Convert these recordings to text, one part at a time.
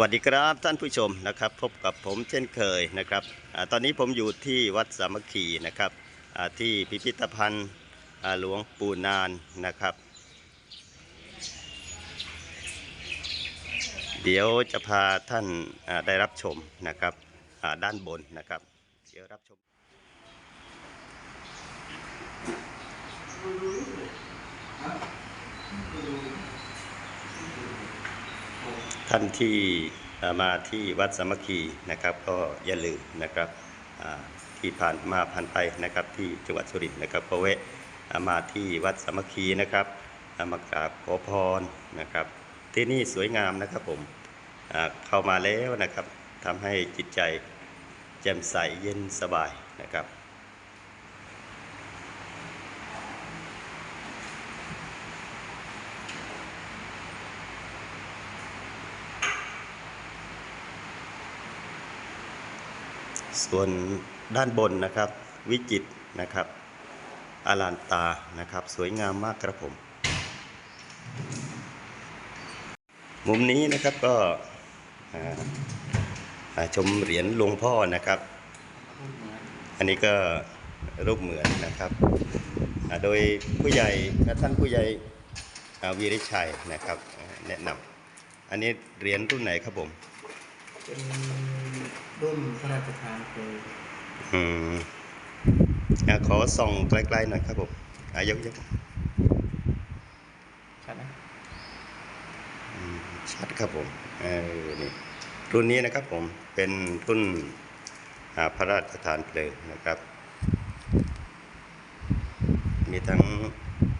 สวัสดีครับท่านผู้ชมนะครับ พบกับผมเช่นเคยนะครับอตอนนี้ผมอยู่ที่วัดสามัคคีนะครับที่พิพิธภัณฑ์หลวงปู่นานนะครับ เดี๋ยวจะพาท่านได้รับชมนะครับด้านบนนะครับ เดี๋ยวรับชม ท่านที่มาที่วัดสามัคคีนะครับ ก็อย่าลืมนะครับที่ผ่านมาผ่านไปนะครับที่จังหวัดสุรินทร์นะครับก็แวะอ่ามาที่วัดสามัคคีนะครับมากราบขอพรนะครับ ที่นี่สวยงามนะครับผมเข้ามาแล้วนะครับทำให้จิตใจแจ่มใสเย็นสบายนะครับ ส่วนด้านบนนะครับวิจิตนะครับอาลานตานะครับ สวยงามมากครับผม มุมนี้นะครับก็ชมเหรียญหลวงพ่อนะครับ อันนี้ก็รูปเหมือนนะครับ โดยผู้ใหญ่ท่านผู้ใหญ่อาวีริชัยนะครับ แนะนำอันนี้เหรียญรุ่นไหนครับผมเป็น รุ่นพระราชทานคืออืมอะขอส่องไกลๆหน่อยครับผมอายกยกใช่ไหมอืมชัดครับผมเออนี่รุ่นนี้นะครับผมเป็นรุ่นอ่าพระราชทานเพลิงนะครับ มีทั้ง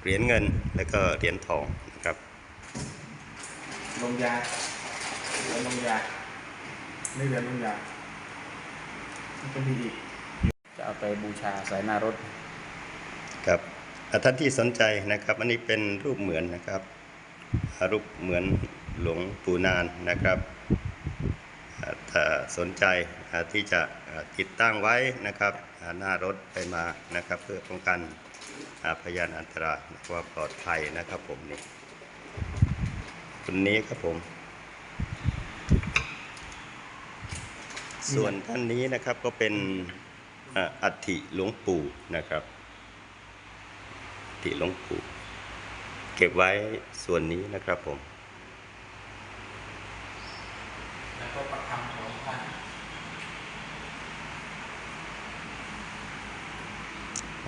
เหรียญเงินและก็เหรียญทองนะครับลงยาเหรียญลงยา ไม่เหรียญลงยามันก็มีอีกจะเอาไปบูชาใส่หน้ารถครับอะท่านที่สนใจนะครับ อันนี้เป็นรูปเหมือนนะครับอ่ารูปเหมือนหลวงปู่นานนะครับอ่าถ้าสนใจอ่าที่จะอ่าติดตั้งไว้นะครับอ่าหน้ารถไปมานะครับ เพื่อป้องกันอ่าพยานอันตรายว่าปลอดภัยนะครับผมนี่คนนี้ครับผม ส่วนท่านนี้นะครับก็เป็นอ่าอัฐิหลวงปู่นะครับที่หลวงปู่เก็บไว้ส่วนนี้นะครับผม แล้วก็ประคำของท่าน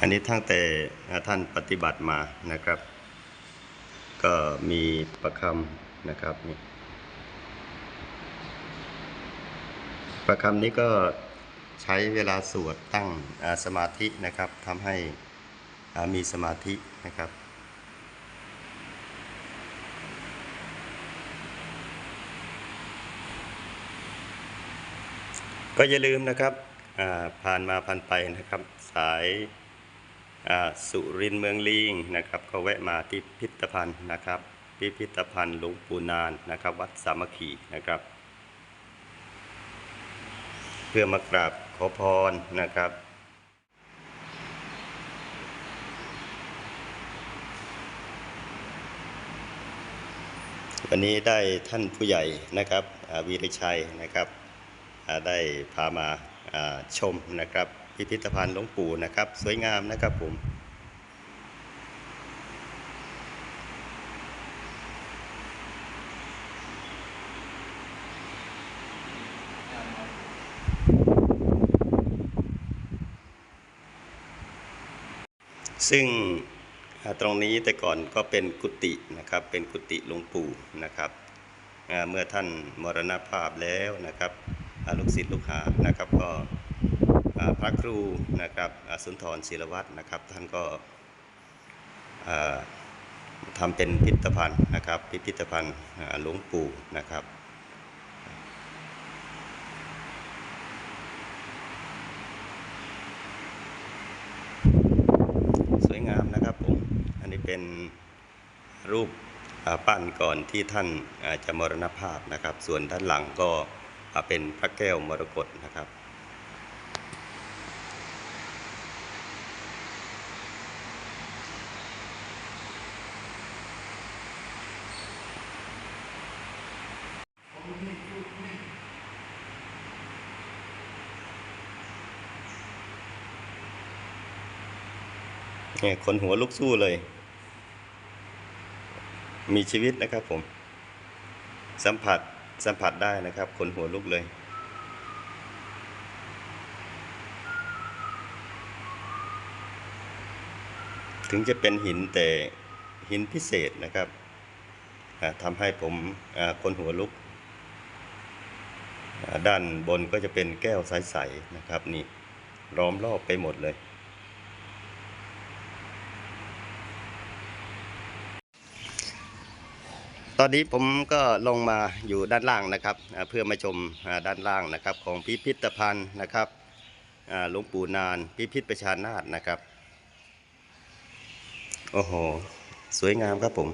อันนี้ตั้งแต่ท่านปฏิบัติมานะครับ ก็มีประคำนะครับนี่ ประคำนี้ก็ใช้เวลาสวดตั้งสมาธินะครับทำให้มีสมาธินะครับก็อย่าลืมนะครับผ่านมาผ่านไปนะครับ สายาสุรินเมืองลิงนะครับก็แวะมาที่พิพิธภัณฑ์นะครับ พิพิธภัณฑ์หลวงปู่นานนะครับ วัดสามัคคีนะครับ เพื่อมากราบขอพรนะครับ วันนี้ได้ท่านผู้ใหญ่นะครับวีรชัยนะครับได้พามาชมนะครับ พิพิธภัณฑ์หลวงปู่นะครับ สวยงามนะครับผม ซึ่งตรงนี้แต่ก่อนก็เป็นกุฏินะครับ เป็นกุฏิหลวงปู่นะครับเมื่อท่านมรณภาพแล้วนะครับลูกศิษย์ลูกหานะครับก็พระครูนะครับสุนทรศิลวัตรนะครับ ท่านก็ทำเป็นพิพิธภัณฑ์นะครับ พิพิธภัณฑ์หลวงปู่นะครับ ปั้นก่อนที่ท่านจะมรณภาพนะครับ ส่วนท่านหลังก็เป็นพระแก้วมรกตนะครับเนี่ยขนหัวลุกสู้เลย มีชีวิตนะครับผม สัมผัสสัมผัสได้นะครับคนหัวลุกเลย ถึงจะเป็นหินแต่หินพิเศษนะครับทำให้ผมคนหัวลุก ด้านบนก็จะเป็นแก้วใสๆนะครับนี่ ล้อมรอบไปหมดเลย ตอนนี้ผมก็ลงมาอยู่ด้านล่างนะครับ เพื่อมาชมด้านล่างนะครับ ของพิพิธภัณฑ์นะครับหลวงปู่นานพิพิธประชานาถนะครับ โอ้โห สวยงามครับผม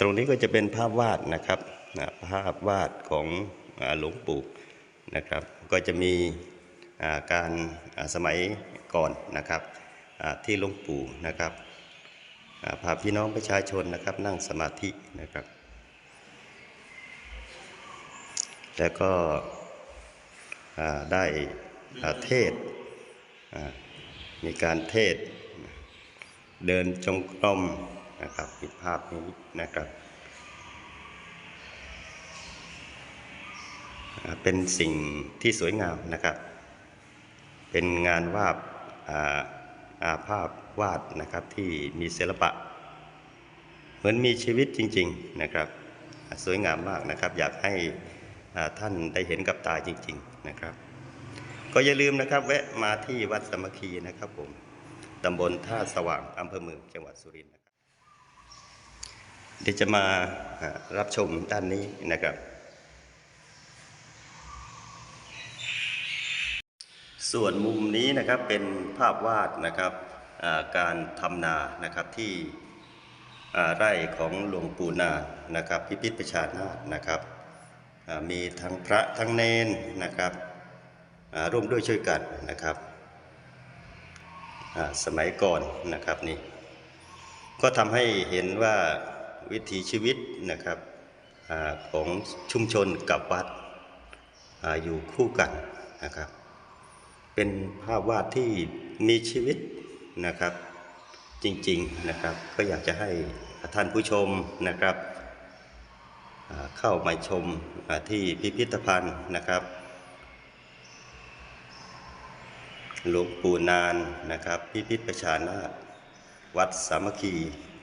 ตรงนี้ก็จะเป็นภาพวาดนะครับภาพวาดของหลวงปู่นะครับ ก็จะมีการสมัยก่อนนะครับที่หลวงปู่นะครับ พาพี่น้องประชาชนนะครับนั่งสมาธินะครับ แล้วก็ได้เทศ มีการเทศเดินจงกรมนะครับมีภาพนี้นะครับ เป็นสิ่งที่สวยงามนะครับ เป็นงานวาดอ่า ภาพวาดนะครับที่มีศิลปะ เหมือนมีชีวิตจริง ๆนะครับ สวยงามมากนะครับ อยากให้ท่านได้เห็นกับตาจริง ๆนะครับ ก็อย่าลืมนะครับแวะมาที่วัดสมัคคีนะครับผมตำบลท่าสว่างอำเภอเมืองจังหวัดสุรินทร์นะครับเดี๋ยวจะมารับชมด้านนี้นะครับ ส่วนมุมนี้นะครับเป็นภาพวาดนะครับการทำนานะครับที่ไร่ของหลวงปู่นานะครับพิพิธประชานาถนะครับมีทั้งพระทั้งเนนนะครับร่วมด้วยช่วยกันนะครับสมัยก่อนนะครับนี่ก็ทำให้เห็นว่าวิถีชีวิตนะครับอของชุมชนกับวัดออยู่คู่กันนะครับ เป็นภาพวาดที่มีชีวิตนะครับจริงๆนะครับก็อยากจะให้ท่านผู้ชมนะครับเข้ามาชมที่พิพิธภัณฑ์นะครับ หลวงปู่นานนะครับ พิพิธประชานาถวัดสามัคคี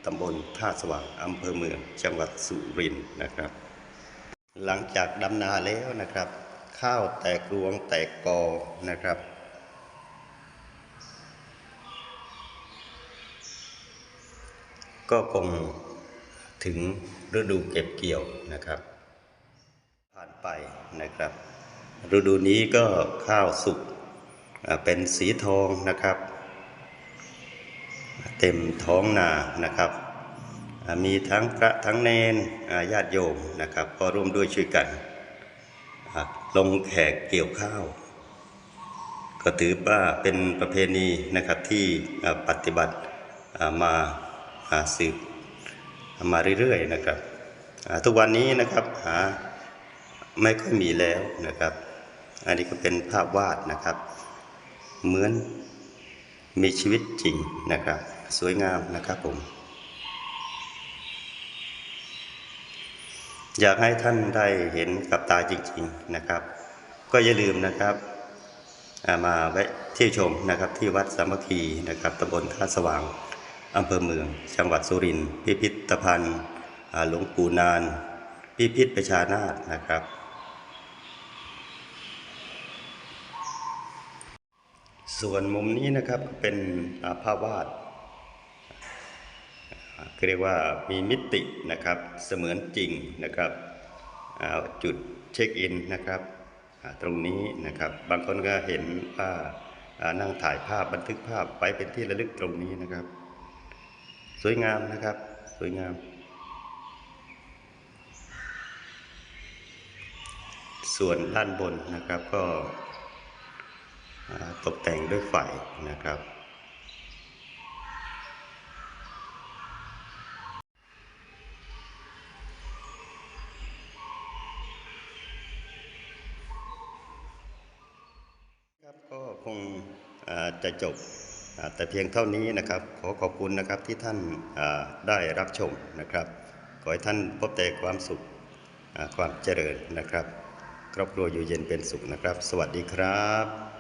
ตำบลท่าสว่างอำเภอเมืองจังหวัดสุรินทร์นะครับ หลังจากดำนาแล้วนะครับ ข้าวแตกรวงแตกกอนะครับ ก็คงถึงฤดูเก็บเกี่ยวนะครับ ผ่านไปนะครับ ฤดูนี้ก็ข้าวสุกเป็นสีทองนะครับ เต็มท้องนานะครับมีทั้งพระทั้งเนนญาติโยมนะครับ ก็ร่วมด้วยช่วยกัน ลงแขกเกี่ยวข้าว ก็ถือว่าเป็นประเพณีนะครับที่ปฏิบัติมา สืบมาเรื่อยๆนะครับ ทุกวันนี้นะครับหาไม่ค่อยมีแล้วนะครับ อันนี้ก็เป็นภาพวาดนะครับ เหมือนมีชีวิตจริงนะครับ สวยงามนะครับผม อยากให้ท่านได้เห็นกับตาจริง ๆนะครับ ก็อย่าลืมนะครับามาแวะเที่ยวชมนะครับที่วัดสามัคคีนะครับตำบลท่าสว่าง อำเภอเมือง จังหวัดสุรินทร์พิพิธภัณฑ์หลวงปู่นาน พิพิธประชานาถนะครับ ส่วนมุมนี้นะครับเป็นภาพวาดอ่าเรียกว่ามีมิตินะครับเสมือนจริงนะครับจุดเช็คอินนะครับตรงนี้นะครับบางคนก็เห็นว่านั่งถ่ายภาพบันทึกภาพไปเป็นที่ระลึกตรงนี้นะครับ สวยงามนะครับ สวยงาม ส่วนด้านบนนะครับก็ตกแต่งด้วยไฟนะครับครับก็คงจะจบ แต่เพียงเท่านี้นะครับ ขอขอบคุณนะครับที่ท่านได้รับชมนะครับ ขอให้ท่านพบแต่ความสุขความเจริญนะครับ ครอบครัวอยู่เย็นเป็นสุขนะครับ สวัสดีครับ